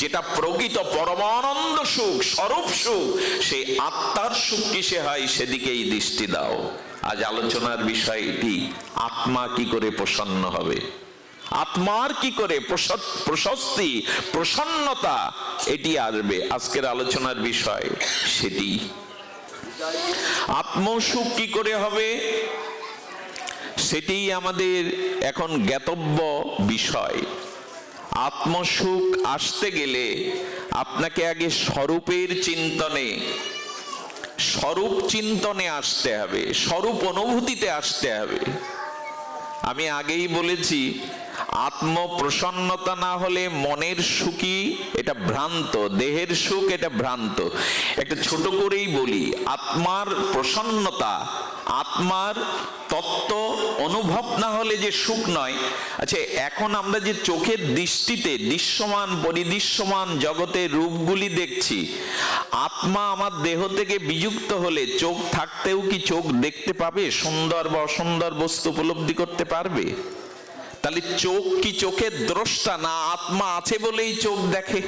যেটা প্রকৃত পরমানন্দ সুখ, স্বরূপ সুখ, সেই আত্মার সুখ কিসে হয় সেদিকেই দৃষ্টি দাও। আজ আলোচনার বিষয় এটি, আত্মা কি করে প্রসন্ন হবে? আত্মার কি করে প্রশস্তি, প্রসন্নতা, এটি আসবে। আজকের আলোচনার বিষয় সেটি। আত্মসুখ কি করে হবে? সেটি আমাদের এখন জ্ঞাতব্য বিষয়। আত্মসুখ আসতে গেলে আপনাকে আগে স্বরূপের চিন্তনে, স্বরূপ চিন্তনে আসতে হবে, স্বরূপ অনুভূতিতে আসতে হবে। আমি আগেই বলেছি আত্ম প্রসন্নতা না হলে মনের সুখী এটা ভ্রান্ত, দেহের সুখ এটা ভ্রান্ত। একটা ছোট করেই বলি, আত্মার প্রসন্নতা আত্মার তত্ত্ব অনুভব না হলে যে সুখ নয়। আচ্ছা এখন আমরা যে চোখের দৃষ্টিতে দৃশ্যমান, পরিদৃশ্যমান জগতের রূপগুলি দেখছি, আত্মা আমার দেহ থেকে বিযুক্ত হলে চোখ থাকতেও কি চোখ দেখতে পাবে? সুন্দর বা অসুন্দর বস্তু উপলব্ধি করতে পারবে? তাহলে চোখ কি চোখের দ্রষ্টা না আত্মা আছে বলেই চোখ দেখে?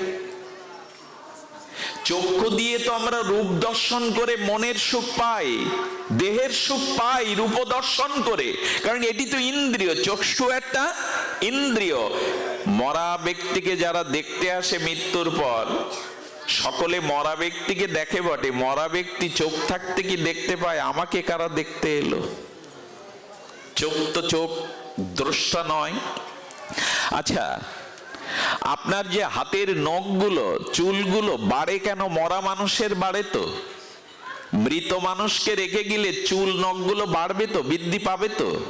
চক্ষু দিয়ে তো আমরা রূপ দর্শন করে মনের সুখ পাই, দেহের সুখ পাই, রূপ দর্শন করে। কারণ এটি তো ইন্দ্রিয়, চক্ষু একটা ইন্দ্রিয়। মরা ব্যক্তিকে যারা দেখতে আসে মৃত্যুর পর, সকলে মরা ব্যক্তিকে দেখে বটে। মরা ব্যক্তি চোখ থাকতে কি দেখতে পায়? আমাকে কারা দেখতে এলো? চোখ তো চোখ দ্রষ্টা নয়। আচ্ছা আপনার যে হাতের নখগুলো, চুলগুলো বাড়ে কেন? মরা মানুষের বাড়ে তো। মৃত মানুষকে রেখে গেলে চুল, নখগুলো বাড়বে তো, বৃদ্ধি পাবে তো।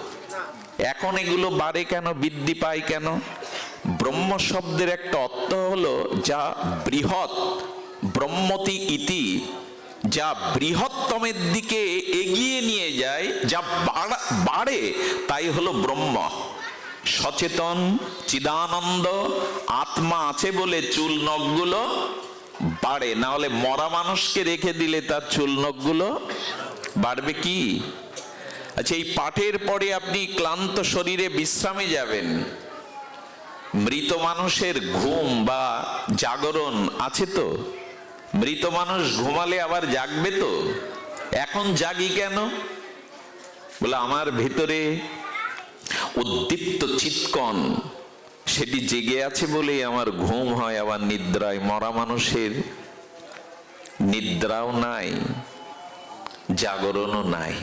এখন এগুলো বাড়ে কেন? বৃদ্ধি পায় কেন? ব্রহ্ম শব্দের একটা অর্থ হলো যা বৃহৎ, ব্রহ্মতি ইতি, যা বৃহত্তমের দিকে এগিয়ে নিয়ে যায়, যা বাড়া- তাই হলো ব্রহ্ম। সচেতন, চিদানন্দ, আত্মা আছে বলে চুল নখগুলো বাড়ে। না হলে মরা মানুষকে রেখে দিলে তার চুল নখগুলো বাড়বে কি? আচ্ছা এই পাঠের পরে আপনি ক্লান্ত শরীরে বিশ্রামে যাবেন। মৃত মানুষের ঘুম বা জাগরণ আছে তো? মৃত মানুষ ঘুমালে আবার জাগবে তো? এখন জাগি কেন? বলে, আমার ভিতরে উদ্দীপ্ত চিৎকন সেটি জেগে আছে বলেই আমার ঘুম হয়, আবার নিদ্রায় মরা মানুষের নিদ্রাও নাই, জাগরণও নাই।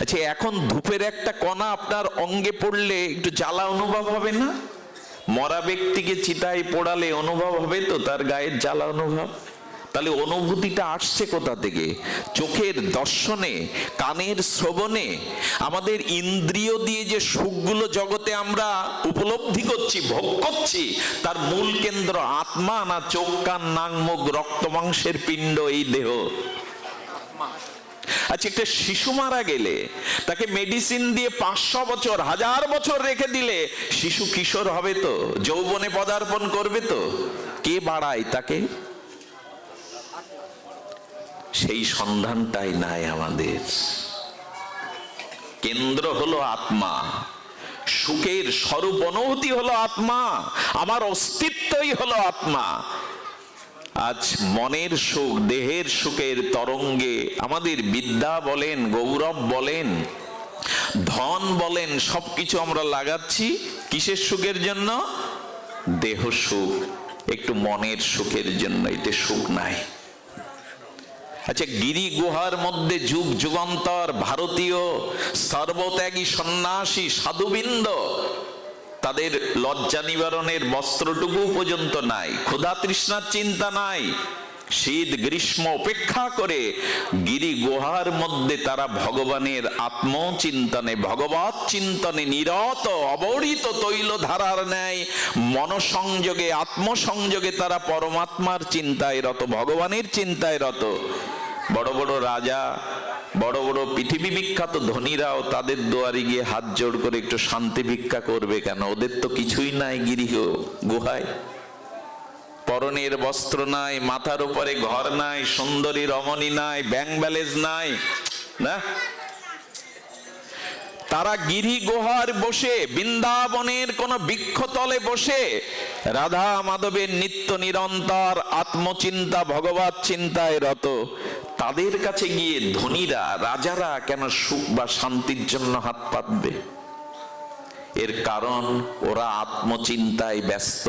আচ্ছা এখন ধূপের একটা কণা আপনার অঙ্গে পড়লে একটু জ্বালা অনুভব হবে না? মরা ব্যক্তিকে চিতায় পোড়ালে অনুভব হবে তো? তার গায়ের জ্বালা অনুভব? তাহলে অনুভূতিটা আসছে কোথা থেকে? চোখের দর্শনে, কানের শ্রবণে, আমাদের ইন্দ্রিয় দিয়ে যে সুখগুলো জগতে আমরা উপলব্ধি করছি, ভোগ করছি, তার মূল কেন্দ্র আত্মা না চোখ, কান, নাক, মুখ, রক্ত, মাংসের পিণ্ড, এই দেহ। আচ্ছা একটা শিশু মারা গেলে, তাকে মেডিসিন দিয়ে পাঁচশো বছর, হাজার বছর রেখে দিলে, শিশু কিশোর হবে তো? যৌবনে পদার্পণ করবে তো? কে বাড়ায় তাকে? সেই সন্ধানটাই নাই আমাদের। কেন্দ্র হলো আত্মা। সুখের স্বরূপ অনুভূতি হলো আত্মা। আমার অস্তিত্বই হলো আত্মা। আজ মনের সুখ, দেহের সুখের তরঙ্গে আমাদের বিদ্যা বলেন, গৌরব বলেন, ধন বলেন, সবকিছু আমরা লাগাচ্ছি কিসের সুখের জন্য? দেহ সুখ। একটু মনের সুখের জন্য, এতে সুখ নাই। আচ্ছা গিরি গুহার মধ্যে যুগ যুগান্তর, ভারতীয় সর্বত্যাগী সন্ন্যাসী, সাধুবৃন্দ, তাদের লজ্জা নিবারণের বস্ত্রটুকু পর্যন্ত নাই, ক্ষুধা তৃষ্ণার চিন্তা নাই, শীত, গ্রীষ্ম উপেক্ষা করে গিরি গুহার মধ্যে তারা ভগবানের আত্মচিন্তনে ভগবত চিন্তনে নিরত, অবরিত তৈল ধারার ন্যায়, মনসংযোগে, আত্মসংযোগে তারা পরমাত্মার চিন্তায় রত, ভগবানের চিন্তায় রত। বড় বড় রাজা, বড় বড় পৃথিবী বিখ্যাত ধনীরাও তাদের দুয়ারে গিয়ে হাত জোড় করে একটু শান্তি ভিক্ষা করবে কেন? ওদের তো কিছুই নাই গিরিহ গুহায়। পরনের বস্ত্র নাই, মাথার উপরে ঘর নাই, সুন্দরী রমণী নাই, ব্যাংক ব্যালেন্স নাই, না? তারা গিরি গুহার বসে, বৃন্দাবনের কোন বৃক্ষতলে বসে, রাধা মাধবের নিত্য নিরন্তর আত্মচিন্তা, ভগবত চিন্তায় রত। তাদের কাছে গিয়ে ধনীরা, রাজারা কেন সুখ বা শান্তির জন্য হাত পাতবে? এর কারণ, ওরা আত্মচিন্তায় ব্যস্ত,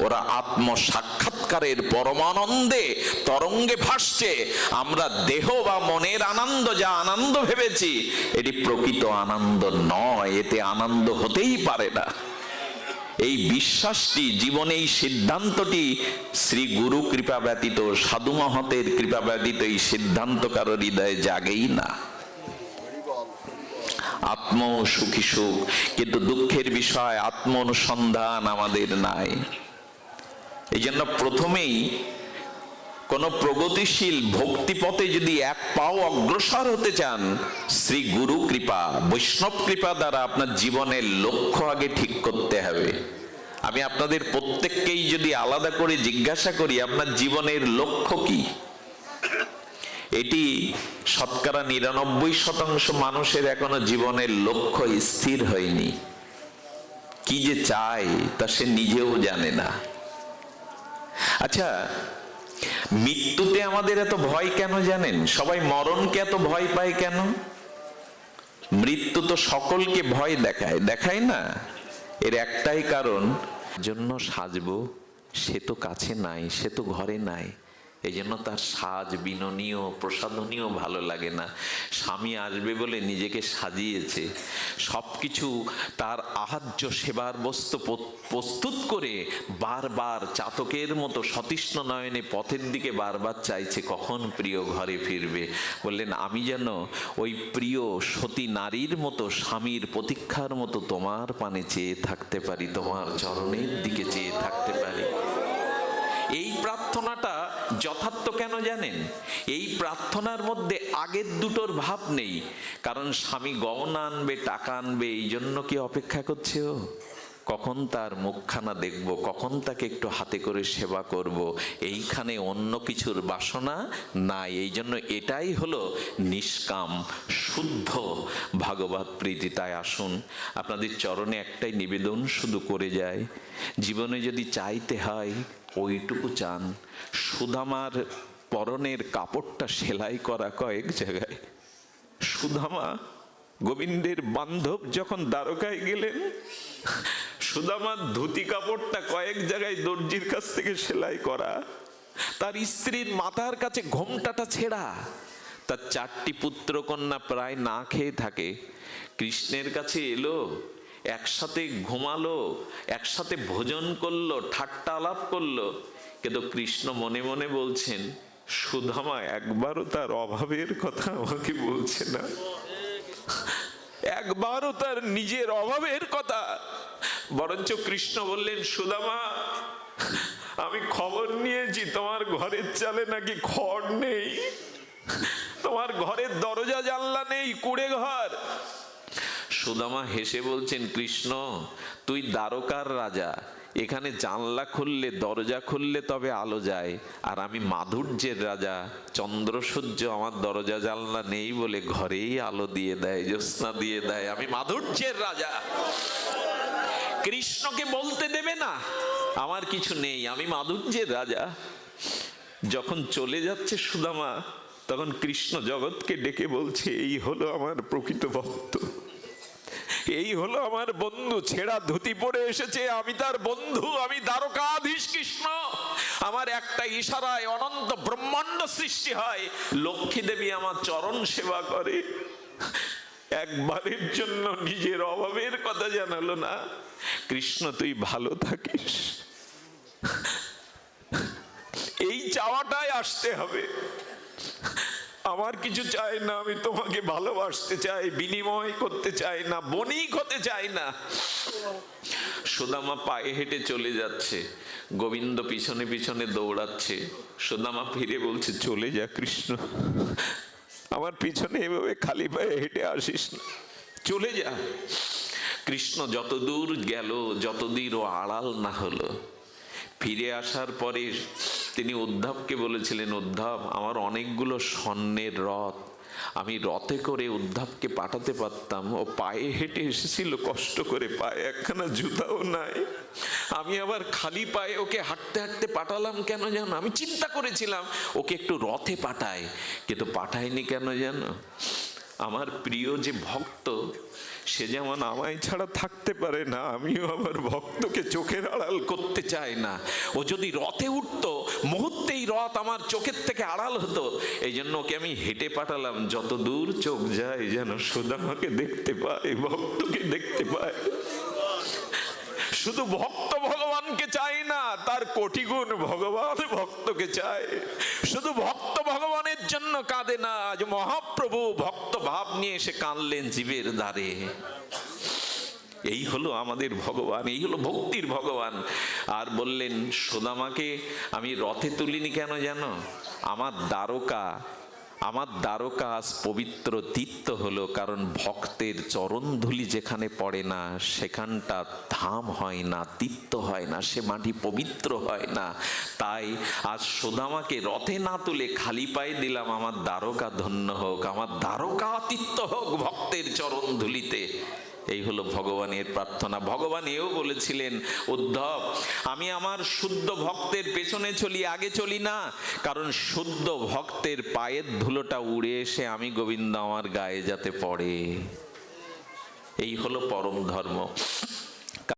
ওরা আত্ম সাক্ষাৎকারের পরমানন্দে তরঙ্গে ভাসছে। আমরা দেহ বা মনের আনন্দ, যা আনন্দ ভেবেছি, এটি প্রকৃত আনন্দ নয়, এতে আনন্দ হতেই পারে না। এই বিশ্বাসটি জীবনে এই সিদ্ধান্তটি শ্রী গুরু কৃপা ব্যতীত, সাধু মহতের কৃপা ব্যতীত এই সিদ্ধান্ত কারও হৃদয়ে জাগেই না। আত্ম সুখী সুখ, কিন্তু দুঃখের বিষয় আত্ম অনুসন্ধান আমাদের নাই। এই জন্য প্রথমেই কোন প্রগতিশীল ভক্তিপথে যদি এক পাও অগ্রসর হতে চান, শ্রী গুরু কৃপা, বৈষ্ণব কৃপা দ্বারা আপনার জীবনের লক্ষ্য আগে ঠিক করতে হবে। আমি আপনাদের প্রত্যেককেই যদি আলাদা করে জিজ্ঞাসা করি, আপনার জীবনের লক্ষ্য কি? এটি শতকরা নিরানব্বই শতাংশ মানুষের এখনও জীবনের লক্ষ্য স্থির হয়নি। কি যে চায়, তা সে নিজেও জানে না। আচ্ছা মৃত্যুতে আমাদের এত ভয় কেন জানেন? সবাই মরণকে এত ভয় পায় কেন? মৃত্যু তো সকলকে ভয় দেখায় দেখায় না? এর একটাই কারণ জন্য সাজবো, সে তো কাছে নাই, সে তো ঘরে নাই। এই জন্য তার সাজ বিননীয় প্রসাদনীয় ভালো লাগে না। স্বামী আসবে বলে নিজেকে সাজিয়েছে। সব কিছু তার আহার্য সেবার বস্তু প্রস্তুত করে বারবার চাতকের মতো সতীষ্ণ নয়নে পথের দিকে বারবার চাইছে, কখন প্রিয় ঘরে ফিরবে? বললেন, আমি যেন ওই প্রিয় সতী নারীর মতো স্বামীর প্রতীক্ষার মতো তোমার পানে চেয়ে থাকতে পারি, তোমার চরণের দিকে চেয়ে থাকতে পারি। এই প্রার্থনাটা যথার্থ কেন জানেন? এই প্রার্থনার মধ্যে আগের দুটোর ভাব নেই। কারণ স্বামী গহনা আনবে, টাকা আনবে এই জন্য কি অপেক্ষা করছে ও? কখন তার মুখখানা দেখব, কখন তাকে একটু হাতে করে সেবা করব, এইখানে অন্য কিছুর বাসনা নাই। এই জন্য এটাই হলো নিষ্কাম, শুদ্ধ ভাগবত প্রীতি। তাই আসুন, আপনাদের চরণে একটাই নিবেদন শুধু করে যায় জীবনে যদি চাইতে হয় ওইটুকু চান। সুদামার পরনের কাপড়টা সেলাই করা কয়েক জায়গায়। সুদামা গোবিন্দের বান্ধব যখন দ্বারকায় গেলেন, সুদামার ধুতি কাপড়টা কয়েক জায়গায় দর্জির কাছ থেকে সেলাই করা, তার স্ত্রীর মাথার কাছে ঘোমটাটা ছেঁড়া, তার চারটি পুত্র কন্যা প্রায় না খেয়ে থাকে। কৃষ্ণের কাছে এলো একসাথে ঘুমালো, একসাথে ভোজন করল, ঠাট্টা আলাপ করল। কিন্তু কৃষ্ণ মনে মনে বলছেন, সুধামা, একবারও তার অভাবের কথা আমাকে বলছে না। একবারও তার নিজের অভাবের কথা। বরঞ্চ কৃষ্ণ বললেন সুদামা আমি খবর নিয়েছি, তোমার ঘরের চালে নাকি খড় নেই? তোমার ঘরের দরজা জানলা নেই কুড়ে ঘর সুদামা হেসে বলছেন, কৃষ্ণ, তুই দ্বারকার রাজা। এখানে জানলা খুললে, দরজা খুললে তবে আলো যায়। আর আমি মাধুর্যের রাজা। চন্দ্র সূর্য আমার দরজা জানলা নেই বলে ঘরেই আলো দিয়ে দেয়, জ্যোৎস্না দিয়ে দেয়। আমি মাধুর্যের রাজা। কৃষ্ণকে বলতে দেবে না। আমার কিছু নেই। আমি মাধুর্যের রাজা। যখন চলে যাচ্ছে সুদামা, তখন কৃষ্ণ জগৎকে ডেকে বলছে, এই হলো আমার প্রকৃত ভক্ত। এই হলো আমার বন্ধু, ছেঁড়া ধুতি পরে এসেছে, আমি তার বন্ধু, আমি দ্বারকাধীশ কৃষ্ণ। আমার একটা ইশারায় অনন্ত ব্রহ্মাণ্ড সৃষ্টি হয়। লক্ষ্মী দেবী আমার চরণ সেবা করে। একবারের জন্য নিজের অভাবের কথা জানালো না। কৃষ্ণ, তুই ভালো থাকিস। এই চাওয়াটাই আসতে হবে। আমার কিছু চাই না, আমি তোমাকে ভালোবাসতে চাই, বিনিময় করতে চাই না, বণিক হতে চাই না। সুদামা পায়ে হেঁটে চলে যাচ্ছে, গোবিন্দ পিছনে পিছনে দৌড়াচ্ছে, সুদামা ফিরে বলছে, চলে যা কৃষ্ণ, আমার পিছনে এভাবে খালি পায়ে হেঁটে আসিস না, চলে যা। কৃষ্ণ যতদূর গেল যতদূর ও আড়াল না হলো, ফিরে আসার পরে তিনি উদ্ধবকে বলেছিলেন, উদ্ধব, আমার অনেকগুলো স্বর্ণের রথ। আমি রথে করে উদ্ধবকে পাঠাতে পারতাম। ও পায়ে হেঁটে এসেছিল, কষ্ট করে পায়ে একখানা জুতাও নাই। আমি আবার খালি পায়ে ওকে হাঁটতে হাঁটতে পাঠালাম কেন জানো? আমি চিন্তা করেছিলাম, ওকে একটু রথে পাঠায়। কিন্তু পাঠায়নি কেন জানো? আমার প্রিয় যে ভক্ত, সে যেমন আমায় ছাড়া থাকতে পারে না, আমিও আমার ভক্তকে চোখের আড়াল করতে চাই না। ও যদি রথে উঠতো, মুহূর্তেই রথ আমার চোখের থেকে আড়াল হতো। এই জন্য ওকে আমি হেঁটে পাঠালাম, যত দূর চোখ যায় যেন সুদামাকে দেখতে পায়, ভক্তকে দেখতে পায়। শুধু ভক্ত ভগবানকে চাই না, তার কোটি গুণ ভগবান ভক্তকে চায়। শুধু ভক্ত ভগবানের জন্য কাঁদে না। আজ মহাপ্রভু ভক্ত ভাব নিয়ে এসে কাঁদলেন জীবের দ্বারে। এই হলো আমাদের ভগবান, এই হলো ভক্তির ভগবান। আর বললেন, সোদামাকে আমি রথে তুলিনি কেন জানো? আমার দ্বারকা আমার দ্বারকা আজ পবিত্র তীর্থ হলো, কারণ ভক্তের চরণধুলি যেখানে পড়ে না, সেখানটা ধাম হয় না, তীর্থ হয় না, সে মাটি পবিত্র হয় না। তাই আজ সোদামাকে রথে না তুলে খালি পায়ে দিলাম আমার দ্বারকা ধন্য হোক, আমার দ্বারকা তীর্থ হোক ভক্তের চরণধুলিতে। এই হলো ভগবানের প্রার্থনা। ভগবান এও বলেছিলেন, উদ্ধব, আমি আমার শুদ্ধ ভক্তের পেছনে চলি, আগে চলি না। কারণ শুদ্ধ ভক্তের পায়ের ধুলোটা উড়ে এসে আমি গোবিন্দ আমার গায়ে যাতে পড়ে। এই হলো পরম ধর্ম।